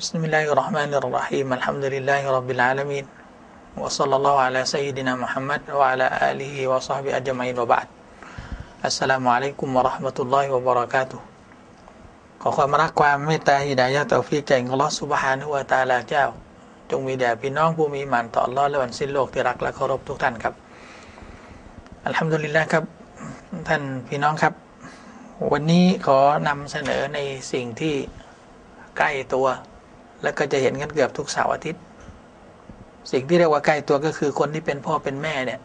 بسم الله الرحمن الرحيم الحمد لله رب العالمين وصلى الله على سيدنا محمد وعلى آله وصحبه أجمعين وبعد السلام عليكم ورحمة الله وبركاته ขอความรักความเมตตาฮิดายะตอฟิกจากอัลลอฮฺสุบฮานุวะตาลาเจ้า จงมีแด่พี่น้องผู้มีหมันต่ออัลลอฮ์และวันสิ้นโลกที่รักและเคารพทุกท่านครับอัลฮัมดุลิลละครับ ท่านพี่น้องครับ วันนี้ขอนำเสนอในสิ่งที่ใกล้ตัว และก็จะเห็นกันเกือบทุกเสาร์อาทิตย์ สิ่งที่เรียกว่าใกล้ตัวก็คือคนที่เป็นพ่อเป็นแม่เนี่ย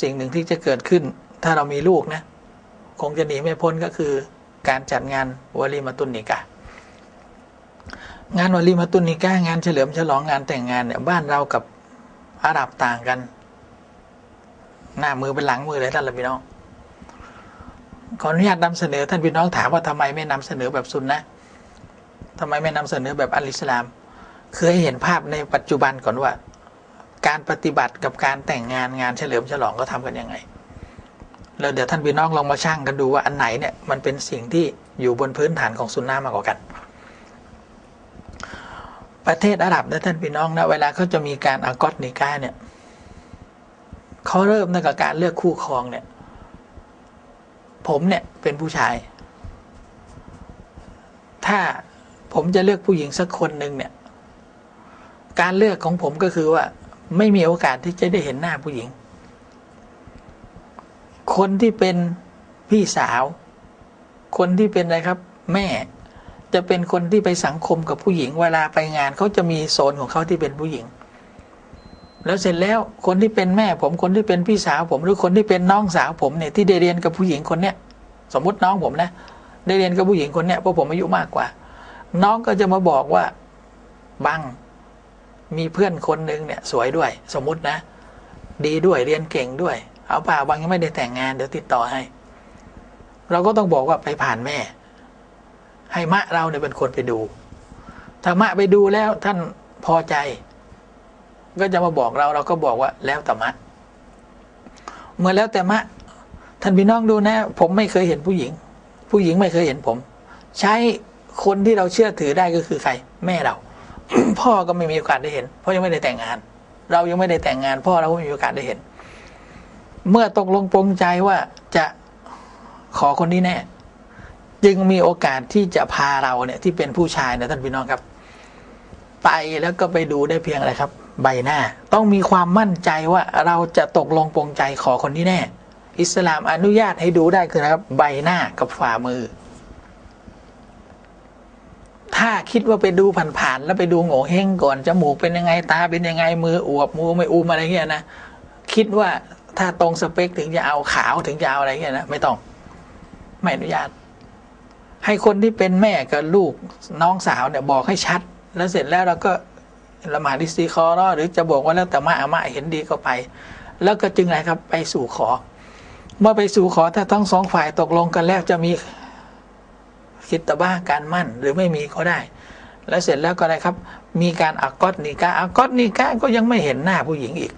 สิ่งหนึ่งที่จะเกิดขึ้น ถ้าเรามีลูกนะ คงจะหนีไม่พ้นก็คือการจัดงานวลีมาตุนนิกะงานวลีมาตุนนิกะงานเฉลิมฉลองงานแต่งงานเนี่ยบ้านเรากับอาหรับต่างกัน หน้ามือเป็นหลังมือเลยท่านละพี่น้องขออนุญาตนำเสนอท่านพี่น้องถามว่าทำไมไม่นำเสนอแบบซุนนะ ทำไมไม่นำเสนอแบบอัลอิสลามเคยเห็นภาพในปัจจุบันก่อนว่า การปฏิบัติกับการแต่งงานงานเฉลิมฉลองก็ทำกันยังไง แล้วเดี๋ยวท่านพี่น้องลองมาช่างกันดูว่าอันไหนเนี่ยมันเป็นสิ่งที่อยู่บนพื้นฐานของซุนนะมากกว่ากัน ประเทศอาหรับนะท่านพี่น้องนะเวลาเขาจะมีการอากอตนิกาเนี่ยเขาเริ่มตั้งแต่การเลือกคู่ครองเนี่ย ผมเนี่ยเป็นผู้ชาย ถ้า ผมจะเลือกผู้หญิงสักคนหนึ่งเนี่ย การเลือกของผมก็คือว่า ไม่มีโอกาสที่จะได้เห็นหน้าผู้หญิง คนที่เป็นพี่สาว คนที่เป็นอะไรครับ แม่จะเป็นคนที่ไปสังคมกับผู้หญิง เวลาไปงานเขาจะมีโซนของเขาที่เป็นผู้หญิง แล้วเสร็จแล้วคนที่เป็นแม่ผมคนที่เป็นพี่สาวผมหรือคนที่เป็นน้องสาวผมเนี่ยที่ได้เรียนกับผู้หญิงคนเนี้ยสมมติน้องผมนะ ได้เรียนกับผู้หญิงคนเนี้ยเพราะผมอายุมากกว่า น้องก็จะมาบอกว่าบังมีเพื่อนคนหนึ่งเนี่ย สวยด้วย สมมุตินะ ดีด้วยเรียนเก่งด้วย เอาเปล่าบางยังไม่ได้แต่งงานเดี๋ยวติดต่อให้ เราก็ต้องบอกว่าไปผ่านแม่ ให้มะเราเนี่ยเป็นคนไปดู ถ้ามะไปดูแล้วท่านพอใจ ก็จะมาบอกเราเราก็บอกว่าแล้วแต่มะ เมื่อแล้วแต่มะ ท่านพี่น้องดูนะ ผมไม่เคยเห็นผู้หญิง ผู้หญิงไม่เคยเห็นผม ใช้ คนที่เราเชื่อถือได้ก็คือใคร แม่เรา พ่อก็ไม่มีโอกาสได้เห็น เพราะยังไม่ได้แต่งงาน เรายังไม่ได้แต่งงาน พ่อเราก็ไม่มีโอกาสได้เห็น เมื่อตกลงปรงใจว่าจะขอคนนี้แน่ จึงมีโอกาสที่จะพาเราเนี่ยที่เป็นผู้ชายนะท่านพี่น้องครับ ไปแล้วก็ไปดูได้เพียงอะไรครับ ใบหน้า ต้องมีความมั่นใจว่าเราจะตกลงปรงใจขอคนนี้แน่ อิสลามอนุญาตให้ดูได้คือนะครับ ใบหน้ากับฝ่ามือ ถ้าคิดว่าไปดูผ่านๆแล้วไปดูโง่เฮงก่อนจมูกเป็นยังไงตาเป็นยังไงมืออวบมือไม่อูมอะไรเงี้ยนะคิดว่าถ้าตรงสเปคถึงจะเอาขาวถึงจะเอาอะไรเงี้ยนะไม่ต้องไม่อนุญาต ให้คนที่เป็นแม่กับลูกน้องสาวเนี่ยบอกให้ชัด แล้วเสร็จแล้วเราก็ละหมาดดิสตีคอรอหรือจะบอกว่าแล้วแต่มาอามาเห็นดีก็ไป แล้วก็จึงอะไรครับไปสู่ขอ เมื่อไปสู่ขอถ้าทั้งสองฝ่ายตกลงกันแล้วจะมี คิดตบ้าการมั่นหรือไม่มีก็ได้ แล้วเสร็จแล้วก็อะไรครับ มีการอากอตนิกาอากอตนิกาก็ยังไม่เห็นหน้าผู้หญิงอีก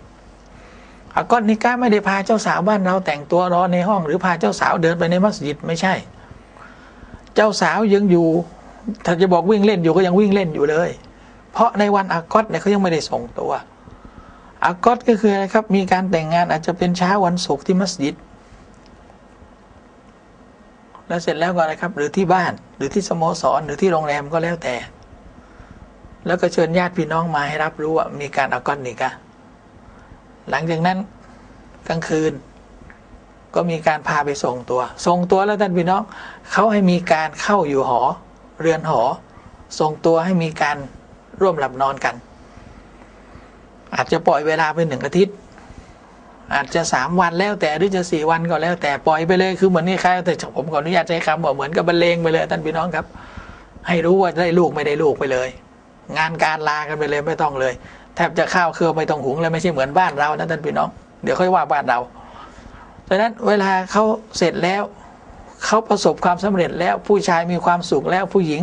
อากอตนิกาไม่ได้พาเจ้าสาวบ้านเราแต่งตัวรอในห้อง หรือพาเจ้าสาวเดินไปในมัสยิดไม่ใช่ เจ้าสาวยังอยู่ ถ้าจะบอกวิ่งเล่นอยู่ก็ยังวิ่งเล่นอยู่เลย เพราะในวันอากอตเนี่ยเขายังไม่ได้ส่งตัวอากอตก็คืออะไรครับ มีการแต่งงานอาจจะเป็นเช้าวันศุกร์ที่มัสยิด แล้วเสร็จแล้วก็อะไรครับ หรือที่บ้านหรือที่สโมสรหรือที่โรงแรมก็แล้วแต่ แล้วก็เชิญญาติพี่น้องมาให้รับรู้ว่ามีการอาก้อตนี่กะหลังจากนั้นกลางคืน ก็มีการพาไปส่งตัว ส่งตัวแล้วท่านพี่น้องเขาให้มีการเข้าอยู่หอ เรือนหอ ส่งตัวให้มีการร่วมหลับนอนกัน อาจจะปล่อยเวลาไปหนึ่งอาทิตย์ อาจจะสามวันแล้วแต่หรือจะสี่วันก็แล้วแต่ปล่อยไปเลยคือเหมือนนี่ใครแต่ผมขออนุญาตใช้คำว่าเหมือนกับบรรเลงไปเลยท่านพี่น้องครับ ให้รู้ว่าได้ลูกไม่ได้ลูกไปเลย งานการลากันไปเลยไม่ต้องเลย แทบจะข้าวเครือไม่ต้องหุงเลยไม่ใช่เหมือนบ้านเรานะท่านพี่น้อง เดี๋ยวค่อยว่าบ้านเราดังนั้นเวลาเขาเสร็จแล้วเขาประสบความสำเร็จแล้วผู้ชายมีความสุขแล้วผู้หญิง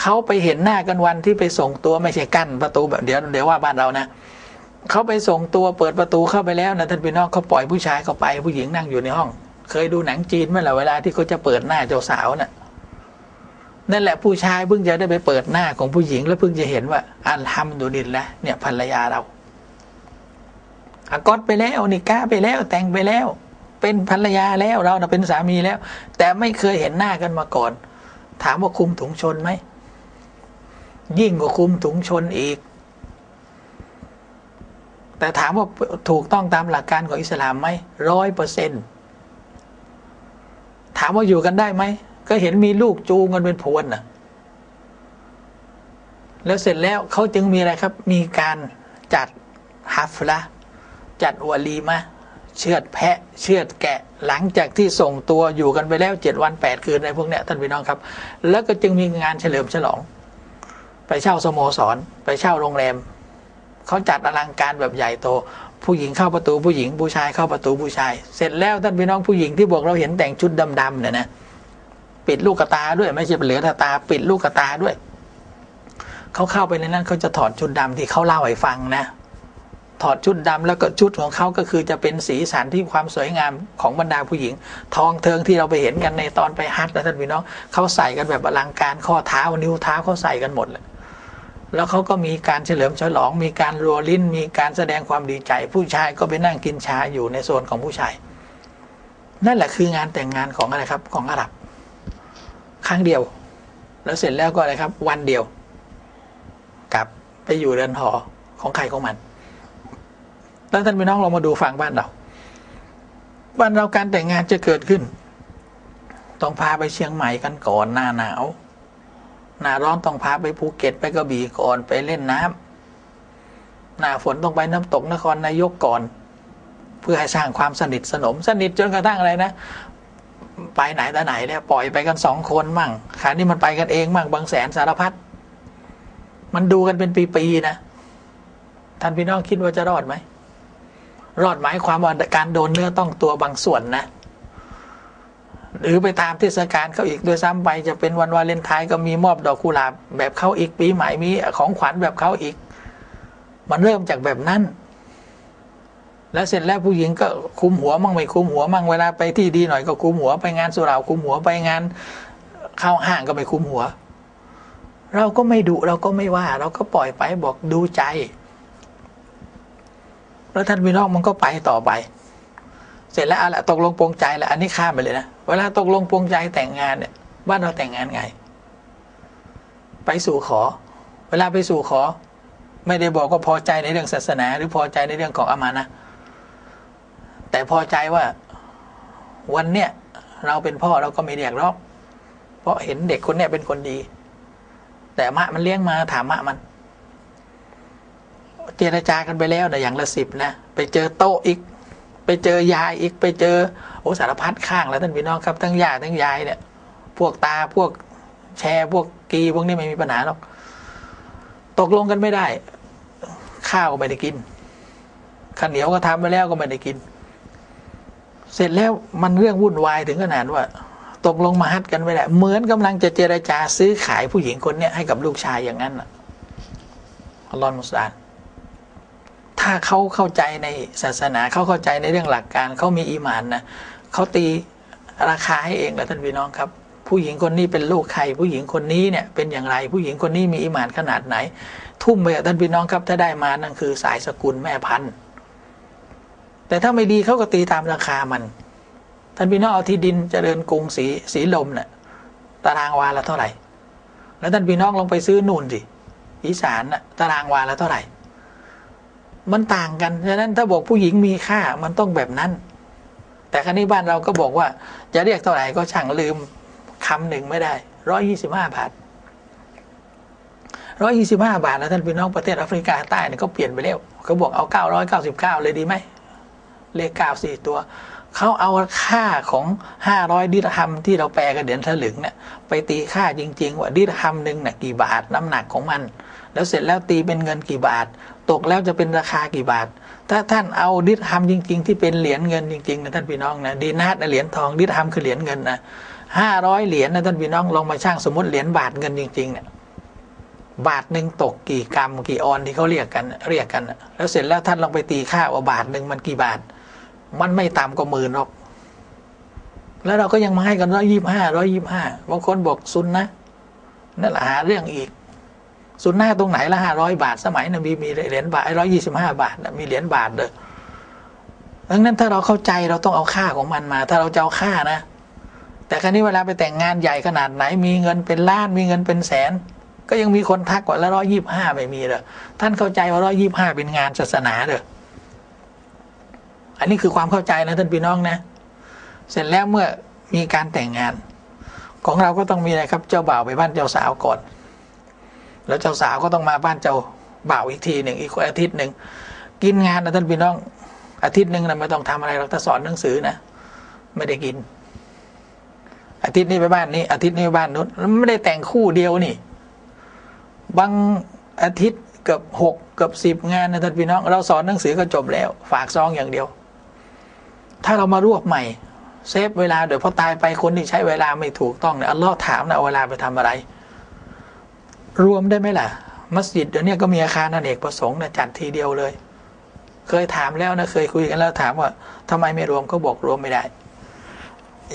เขาไปเห็นหน้ากันวันที่ไปส่งตัวไม่ใช่กั้นประตูแบบเดี๋ยวเดี๋ยวว่าบ้านเรานะ เขาไปส่งตัวเปิดประตูเข้าไปแล้วนะท่านพี่น้องเขาปล่อยผู้ชายเข้าไป ผู้หญิงนั่งอยู่ในห้อง เคยดูหนังจีนเมื่อไหร่เวลาที่เขาจะเปิดหน้าเจ้าสาวนะ่ะนั่นแหละผู้ชายเพิ่งจะได้ไปเปิดหน้าของผู้หญิง แล้วเพิ่งจะเห็นว่าอันทำดูดินแล้วเนี่ยภรรยาเราอากอดไปแล้วนิก้าไปแล้วแต่งไปแล้ว เป็นภรรยาแล้วเราเป็นสามีแล้ว แต่ไม่เคยเห็นหน้ากันมาก่อน ถามว่าคุมถุงชนไหมยิ่งกว่าคุมถุงชนอีก แต่ถามว่าถูกต้องตามหลักการของอิสลามไหมร้อยเปอร์เซ็นถามว่าอยู่กันได้ไหม ก็เห็นมีลูกจูงกันเป็นพวนน่ะแล้วเสร็จแล้วเขาจึงมีอะไรครับ มีการจัดฮัฟละจัดอวลีมาเชือดแพะ เชือดแกะหลังจากที่ส่งตัวอยู่กันไปแล้วเจ็ดวันแปดคืนในพวกเนี้ยท่านพี่น้องครับ แล้วก็จึงมีงานเฉลิมฉลอง ไปเช่าสโมสร ไปเช่าโรงแรม เขาจัดอลังการแบบใหญ่โต ผู้หญิงเข้าประตูผู้หญิงผู้ชายเข้าประตูผู้ชาย เสร็จแล้วท่านพี่น้องผู้หญิงที่บอกเราเห็นแต่งชุดดำๆเนี่ยนะปิดลูกตาด้วยไม่ใช่เหลือแต่ตา ปิดลูกตาด้วยเขาเข้าไปในนั้นเขาจะถอดชุดดำที่เขาเล่าให้ฟังนะ ถอดชุดดำแล้วก็ชุดของเขาก็คือจะเป็นสีสันที่ความสวยงามของบรรดาผู้หญิง ทองเทิงที่เราไปเห็นกันในตอนไปฮัทนะท่านพี่น้องเขาใส่กันแบบอลังการข้อเท้านิ้วเท้าเขาใส่กันหมดเลย แล้วเขาก็มีการเฉลิมฉลอง มีการรัวลิ้น มีการแสดงความดีใจ ผู้ชายก็ไปนั่งกินชาอยู่ในโซนของผู้ชาย นั่นแหละคืองานแต่งงานของอะไรครับ ของอาหรับ ครั้งเดียว แล้วเสร็จแล้วก็อะไรครับ วันเดียว กลับไปอยู่เรือนหอของใครของมันแล้วท่านพี่น้องเรามาดูฟังบ้านเราบ้านเราการแต่งงานจะเกิดขึ้น ต้องพาไปเชียงใหม่กันก่อนหน้าหนาว หน้าร้อนต้องพาไปภูเก็ตไปกระบี่ก่อนไปเล่นน้ำหน้าฝนต้องไปน้ำตกนครนายกก่อน เพื่อให้สร้างความสนิทสนม สนิทจนกระทั่งอะไรนะ ไปไหนแต่ไหนเนี่ยปล่อยไปกันสองคนมั่งคราวนี้มันไปกันเองมั่งบางแสนสารพัดมันดูกันเป็นปีๆนะท่านพี่น้องคิดว่าจะรอดไหมรอดหมายความว่าการโดนเนื้อต้องตัวบางส่วนนะ หรือไปตามเทศกาลเขาอีกโดยซ้ำไปจะเป็นวันวาเลนไทน์ก็มีมอบดอกกุหลาบแบบเขาอีกปีใหม่มีของขวัญแบบเขาอีก มันเริ่มจากแบบนั้น แล้วเสร็จแล้วผู้หญิงก็คุมหัวมั่งไม่คุมหัวมั่งเวลาไปที่ดีหน่อยก็คุมหัวไปงานสุราคุมหัวไปงานเข้าห้างก็ไม่คุมหัว เราก็ไม่ดุเราก็ไม่ว่า เราก็ปล่อยไปบอกดูใจ แล้วท่านพี่น้องมันก็ไปต่อไป เสร็จแล้วอะไรตกลงปรงใจแล้วอันนี้ข้ามไปเลยนะเวลาตกลงปรงใจแต่งงานเนี่ยบ้านเราแต่งงานไง ไปสู่ขอ เวลาไปสู่ขอ ไม่ได้บอกว่าพอใจในเรื่องศาสนา หรือพอใจในเรื่องของอามานะแต่พอใจว่าวันเนี้ยเราเป็นพ่อเราก็ไม่เรียกร้องเพราะเห็นเด็กคนเนี้ยเป็นคนดี แต่มะมันเลี้ยงมาถามมะมัน เจรจากันไปแล้วนะอย่างละสิบนะไปเจอโต๊ะอีก ไปเจอยายอีกไปเจอโอสารพัดข้างแล้วท่านพี่น้องครับทั้งยาทั้งยายเนี่ย พวกตาพวกแชร์พวกกีพวกนี้ไม่มีปัญหาหรอก ตกลงกันไม่ได้ ข้าวก็ไม่ได้กินข้าวเหนียวก็ทำไปแล้วก็ไม่ได้กิน เสร็จแล้วมันเรื่องวุ่นวายถึงขนาดว่า ตกลงมาฮัดกันไปแหละเหมือนกำลังจะเจรจาซื้อขายผู้หญิงคนนี้ให้กับลูกชายอย่างนั้นอะอัลลอฮฺมุสลาน ถ้าเขาเข้าใจในศาสนาเขาเข้าใจในเรื่องหลักการเขามีอีมานนะเขาตีราคาให้เองแหละท่านพี่น้องครับ ผู้หญิงคนนี้เป็นลูกใครผู้หญิงคนนี้เนี่ยเป็นอย่างไร ผู้หญิงคนนี้มีอีมานขนาดไหน ทุ่มไปท่านพี่น้องครับ ถ้าได้มานั่นคือสายสกุลแม่พันธุ์แต่ถ้าไม่ดีเขาก็ตีตามราคามันท่านพี่น้องเอาที่ดินเจริญกรุงสีสีลมเนะ่ยตารางวาละเท่าไหร่ แล้วท่านพี่น้องลองไปซื้อนู่นสิอีสานนะ่ะตารางวาละเท่าไหร่ มันต่างกัน ฉะนั้นถ้าบอกผู้หญิงมีค่ามันต้องแบบนั้น แต่ครั้นี้บ้านเราก็บอกว่า จะเรียกเท่าไหร่ก็ช่างลืมคำหนึ่งไม่ได้ร้อยยี่สิบห้าบาทร้อยยี่สิบห้าบาท แล้วท่านพี่น้องประเทศแอฟริกาใต้เนี่ยก็เปลี่ยนไปแล้วเขาบอกเอาเก้าร้อยเก้าสิบเก้าเลยดีไหมเลขเก้าสี่ตัวเขาเอาค่าของห้าร้อยดิรฮัมที่เราแปลกันเดือนถลึงเนี่ยไปตีค่าจริง ๆ ว่าดิรฮัมหนึ่งน่ะกี่บาทน้ำหนักของมัน แล้วเสร็จแล้วตีเป็นเงินกี่บาท ตกแล้วจะเป็นราคากี่บาท ถ้าท่านเอาดิรฮัมจริง ๆ ที่เป็นเหรียญเงินจริงๆนะท่านพี่น้องนะดีนาตเหรียญทองดิรฮัมคือเหรียญเงินนะห้าร้อยเหรียญนะท่านพี่น้องลองมาช่างสมมติเหรียญบาทเงินจริงๆเนี่ยบาทหนึ่งตกกี่กรัมกี่ออนที่เขาเรียกกันเรียกกัน แล้วเสร็จแล้วท่านลองไปตีค่าว่าบาทหนึ่งมันกี่บาท มันไม่ต่ำกว่าหมื่นหรอก แล้วเราก็ยังมาให้กันร้อยยี่ห้าร้อยยี่ห้าบางคนบอกซุนนะนั่นแหละหาเรื่องอีก สุนหน้าตรงไหนละห้าร้อยบาท สมัยนบีมีเหรียญบาทร้อยยี่สิบห้าบาทมีเหรียญบาทเด้อดังนั้นถ้าเราเข้าใจเราต้องเอาค่าของมันมา ถ้าเราจะเอาค่านะ แต่ครั้นี้เวลาไปแต่งงานใหญ่ขนาดไหน มีเงินเป็นล้านมีเงินเป็นแสน ก็ยังมีคนทักว่าละร้อยยี่บห้าไม่มีเลยท่านเข้าใจว่าร้อยยี่บห้าเป็นงานศาสนาเด้ออันนี้คือความเข้าใจนะท่านพี่น้องนะ เสร็จแล้วเมื่อมีการแต่งงาน ของเราก็ต้องมีอะไรครับเจ้าบ่าวไปบ้านเจ้าสาวก่อน แล้วเจ้าสาวก็ต้องมาบ้านเจ้าบ่าวอีกทีหนึ่งอีกอาทิตย์หนึ่งกินงานนะท่านพี่น้อง อาทิตย์หนึ่งนะไม่ต้องทำอะไรเราถ้าสอนหนังสือนะไม่ได้กิน อาทิตย์นี้ไปบ้านนี้ อาทิตย์นี้ไปบ้านนู้นไม่ได้แต่งคู่เดียวนี่ บางอาทิตย์เกือบหกเกือบสิบงานนะท่านพี่น้อง เราสอนหนังสือก็จบแล้ว ฝากซองอย่างเดียว ถ้าเรามารวบใหม่เซฟเวลาเดี๋ยวพอตายไปคนที่ใช้เวลาไม่ถูกต้องเนี่ยอัลลอฮ์ถามนะเอาเวลาไปทำอะไร รวมได้ไหมล่ะ มัสยิดเดี๋ยวนี้ก็มีอาคารอเนกประสงค์นะจัดทีเดียวเลย เคยถามแล้วนะเคยคุยกันแล้วถามว่าทำไมไม่รวมก็บอกรวมไม่ได้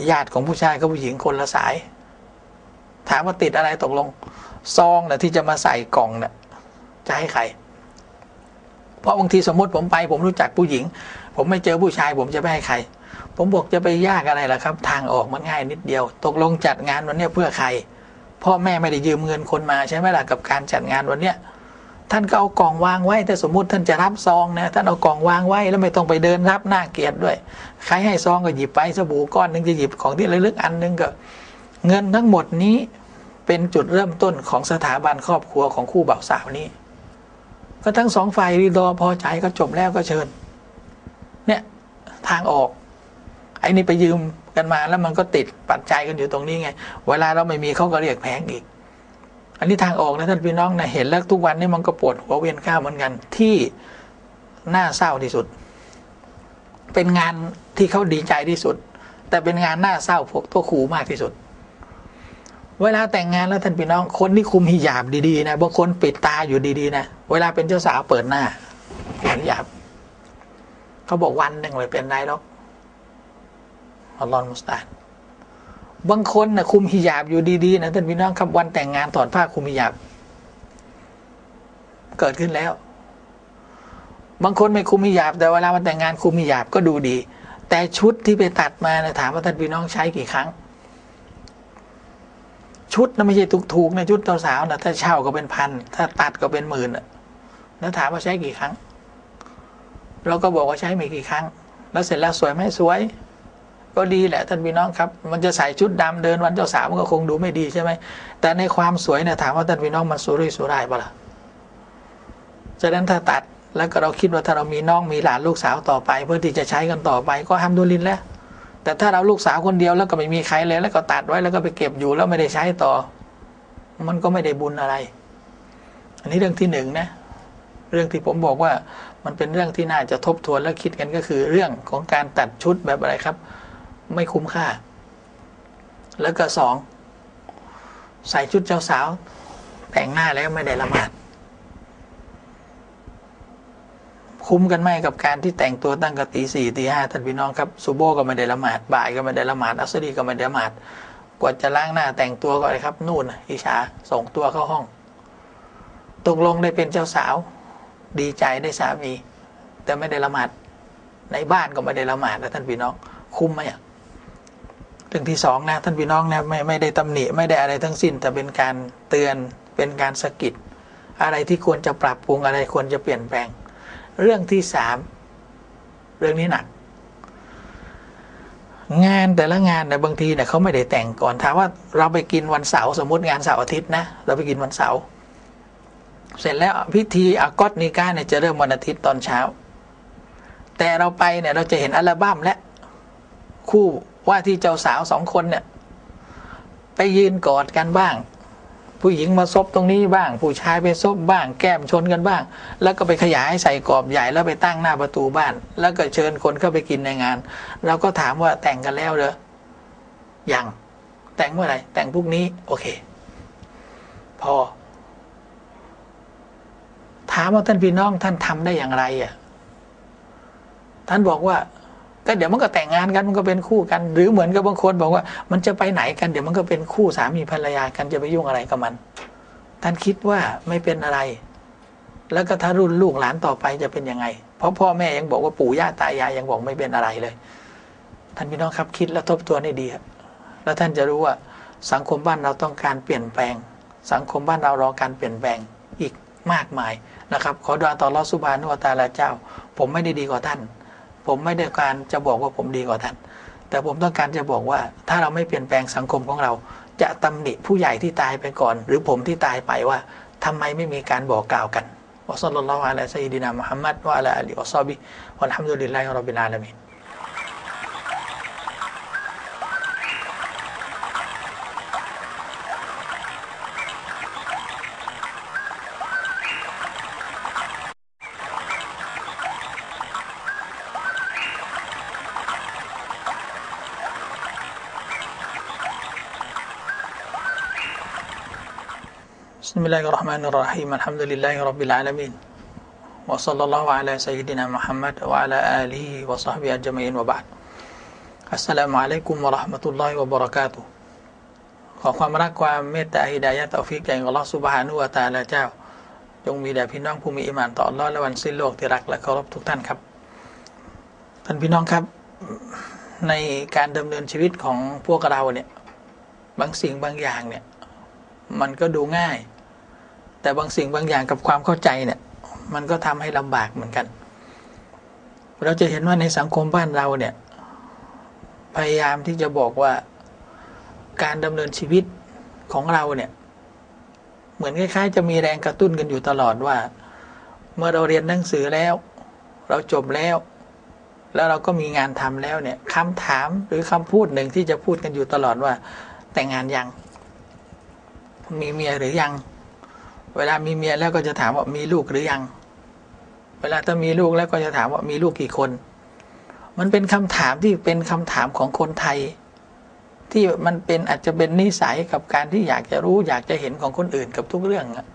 ญาติของผู้ชายกับผู้หญิงคนละสาย ถามว่าติดอะไรตกลง ซองนะที่จะมาใส่กล่องเนะ่ะจะให้ใคร เพราะบางทีสมมติผมไป ผมรู้จักผู้หญิง ผมไม่เจอผู้ชาย ผมจะไม่ให้ใคร ผมบอกจะไปยากอะไรล่ะครับ ทางออกมันง่ายนิดเดียว ตกลงจัดงานวันนี้เพื่อใคร พ่อแม่ไม่ได้ยืมเงินคนมาใช่ไหมล่ะกับการจัดงานวันเนี้ยท่านก็เอากล่องวางไว้ แต่สมมุติท่านจะรับซองนะท่านเอากล่องวางไว้แล้วไม่ต้องไปเดินรับหน้าเกียรติด้วย ใครให้ซองก็หยิบไปสบู่ก้อนหนึ่งจะหยิบของที่ระลึกอันหนึงก็ เงินทั้งหมดนี้เป็นจุดเริ่มต้นของสถาบันครอบครัวของคู่บ่าวสาวนี้ ก็ทั้งสองฝ่ายรีดอพอใจก็จบแล้วก็เชิญ เนี่ยทางออก ไอ้นี่ไปยืม กันมาแล้วมันก็ติดปัจจัยกันอยู่ตรงนี้ไง เวลาเราไม่มีเขาก็เรียกแพงอีก อันนี้ทางออกนะท่านพี่น้องนะเห็นแล้วทุกวันนี้มันก็ปวดหัวเวียนข้าวเหมือนกัน ที่น่าเศร้าที่สุด เป็นงานที่เขาดีใจที่สุด แต่เป็นงานน่าเศร้าพวกตัวขูมากที่สุด เวลาแต่งงานแล้วท่านพี่น้องคนที่คุมหิญาบดีๆนะบางคนปิดตาอยู่ดีๆนะเวลาเป็นเจ้าสาวเปิดหน้าหิญาบเขาบอกวันหนึ่งไม่เป็นไรหรอก อัลลอฮฺมุสตานบางคนนะคุมหิญาบอยู่ดีๆนะท่านพี่น้องครับวันแต่งงานถอดผ้าคุมหิญาบ เกิดขึ้นแล้ว บางคนไม่คุมหิญาบแต่เวลามันแต่งงานคุมหิญาบก็ดูดี แต่ชุดที่ไปตัดมานะถามว่าท่านพี่น้องใช้กี่ครั้ง ชุดนะไม่ใช่ถูกๆนะชุดเจ้าสาวนะถ้าเช่าก็เป็นพันถ้าตัดก็เป็นหมื่นแล้วถามว่าใช้กี่ครั้ง เราก็บอกว่าใช้ไม่กี่ครั้ง แล้วเสร็จแล้วสวยไหมสวย ก็ดีแหละท่านพี่น้องครับ มันจะใส่ชุดดำเดินวันเจ้าสาวมันก็คงดูไม่ดีใช่ไหมแต่ในความสวยเนี่ยถามว่าท่านพี่น้องมันสุรุ่ยสุร่ายปะล่ะฉะนั้นถ้าตัดแล้วก็เราคิดว่าถ้าเรามีน้องมีหลานลูกสาวต่อไป เพื่อที่จะใช้กันต่อไปก็ทำดูลินแล้ว แต่ถ้าเราลูกสาวคนเดียวแล้วก็ไม่มีใครเลย แล้วก็ตัดไว้แล้วก็ไปเก็บอยู่แล้วไม่ได้ใช้ต่อ มันก็ไม่ได้บุญอะไร อันนี้เรื่องที่หนึ่งนะ เรื่องที่ผมบอกว่ามันเป็นเรื่องที่น่าจะทบทวนและคิดกันก็คือเรื่องของการตัดชุดแบบอะไรครับ ไม่คุ้มค่า แล้วก็สองใส่ชุดเจ้าสาว แต่งหน้าแล้วไม่ได้ละหมาด คุ้มกันไหมกับการที่แต่งตัวตั้งกตีสี่ตีห้าท่านพี่น้องครับซูโบก็ไม่ได้ละหมาดบ่ายก็ไม่ได้ละหมาดอัสรีก็ไม่ได้ละหมาดกว่าจะล้างหน้าแต่งตัวก็เลยครับ นู่นอิชาส่งตัวเข้าห้อง ตกลงได้เป็นเจ้าสาว ดีใจได้สามี แต่ไม่ได้ละหมาดในบ้านก็ไม่ได้ละหมาดนะท่านพี่น้อง คุ้มไหมอะ เรื่องที่สองนะท่านพี่น้องนะไม่ไม่ได้ตำหนิไม่ได้อะไรทั้งสิ้น แต่เป็นการเตือนเป็นการสะกิดอะไรที่ควรจะปรับปรุงอะไรควรจะเปลี่ยนแปลง เรื่องที่สามเรื่องนี้หนัก งานแต่ละงานเนี่ยบางทีเนี่ยเขาไม่ได้แต่งก่อนถามว่าเราไปกินวันเสาร์สมมติงานเสาร์อาทิตย์นะเราไปกินวันเสาร์เสร็จแล้วพิธีอากอตนิก้าเนี่ยจะเริ่มวันอาทิตย์ตอนเช้า แต่เราไปเนี่ยเราจะเห็นอัลบั้มและคู่ ว่าที่เจ้าสาวสองคนเนี่ยไปยืนกอดกันบ้าง ผู้หญิงมาซบตรงนี้บ้าง ผู้ชายไปซบบ้าง แก้มชนกันบ้าง แล้วก็ไปขยายใส่กรอบใหญ่แล้วไปตั้งหน้าประตูบ้าน แล้วก็เชิญคนเข้าไปกินในงาน เราก็ถามว่าแต่งกันแล้วเหรอยังแต่งเมื่อไหร่แต่งพรุ่งนี้ โอเค พอ ถามว่าท่านพี่น้องท่านทำได้อย่างไรอะท่านบอกว่า ก็เดี๋ยวมันก็แต่งงานกันมันก็เป็นคู่กัน หรือเหมือนกับบางคนบอกว่า มันจะไปไหนกันเดี๋ยวมันก็เป็นคู่สามีภรรยากันจะไปยุ่งอะไรกับมัน ท่านคิดว่าไม่เป็นอะไร แล้วก็ถ้ารุ่นลูกหลานต่อไปจะเป็นยังไง เพราะพ่อแม่ยังบอกว่าปู่ย่าตายายยังบอกไม่เป็นอะไรเลย ท่านพี่น้องครับคิดและทบทวนให้ดีครับแล้วท่านจะรู้ว่าสังคมบ้านเราต้องการเปลี่ยนแปลง สังคมบ้านเรารอการเปลี่ยนแปลงอีกมากมายนะครับ ขอดวงต่อรอสุบานุวตาลาเจ้า ผมไม่ได้ดีกว่าท่าน ผมไม่ได้การจะบอกว่าผมดีกว่าท่าน แต่ผมต้องการจะบอกว่าถ้าเราไม่เปลี่ยนแปลงสังคมของเรา จะตำหนิผู้ใหญ่ที่ตายไปก่อน หรือผมที่ตายไปว่าทำไมไม่มีการบอกกล่าวกันวะซัลลัลลอฮุอะลัยฮิซัยยิดินามุฮัมมัดวะอะลาอาลีวะซอบิวัลฮัมดุลิลลาฮิร็อบบิลอาลามิน الله الرحمن الرحيم الحمد لله رب العالمين وصلى الله على سيدنا محمد وعلى آله وصحبه أجمعين وبعد السلام عليكم ورحمة الله وبركاته ขอความรักความเมตตาฮิดายะตอฟิกจากอัลลอฮฺสุบฮานุวะตะอาลาเจ้า จงมีแด่พี่น้องผู้มีอิมานต่ออัลลอฮ์และวันสิ้นโลกที่รักและเคารพทุกท่านครับ ท่านพี่น้องครับ ในการดำเนินชีวิตของพวกเราเนี่ย บางสิ่งบางอย่างเนี่ย มันก็ดูง่าย แต่บางสิ่งบางอย่างกับความเข้าใจเนี่ย มันก็ทำให้ลำบากเหมือนกัน เราจะเห็นว่าในสังคมบ้านเราเนี่ย พยายามที่จะบอกว่าการดำเนินชีวิตของเราเนี่ย เหมือนคล้ายๆ จะมีแรงกระตุ้นกันอยู่ตลอดว่า เมื่อเราเรียนหนังสือแล้ว เราจบแล้ว แล้วเราก็มีงานทำแล้วเนี่ยคำถามหรือคำพูดหนึ่งที่จะพูดกันอยู่ตลอดว่า แต่งงานยัง มีเมียหรือยัง เวลามีเมียแล้วก็จะถามว่ามีลูกหรือยัง เวลาถ้ามีลูกแล้วก็จะถามว่ามีลูกกี่คน มันเป็นคำถามที่เป็นคำถามของคนไทย ที่มันเป็นอาจจะเป็นนิสัยกับการที่อยากจะรู้ อยากจะเห็นของคนอื่นกับทุกเรื่องอะ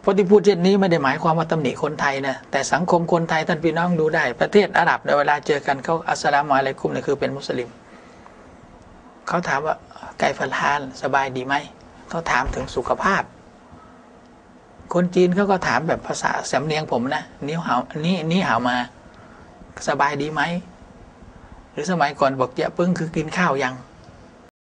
เพราะที่พูดเช่นนี้ไม่ได้หมายความว่าตำหนิคนไทยนะแต่สังคมคนไทยท่านพี่น้องดูได้ ประเทศอาหรับในเวลาเจอกันเขาอัสสลามุอะลัยกุมเนี่ยคือเป็นมุสลิมเขาถามว่าไก่ฟันฮานสบายดีไหมเขาถามถึงสุขภาพ คนจีนเขาก็ถามแบบภาษาสำเนียงผมนะนิ้วหาวนี่นี่หาวมา สบายดีไหม หรือสมัยก่อนบอกเจ๊ปึ้งคือกินข้าวยัง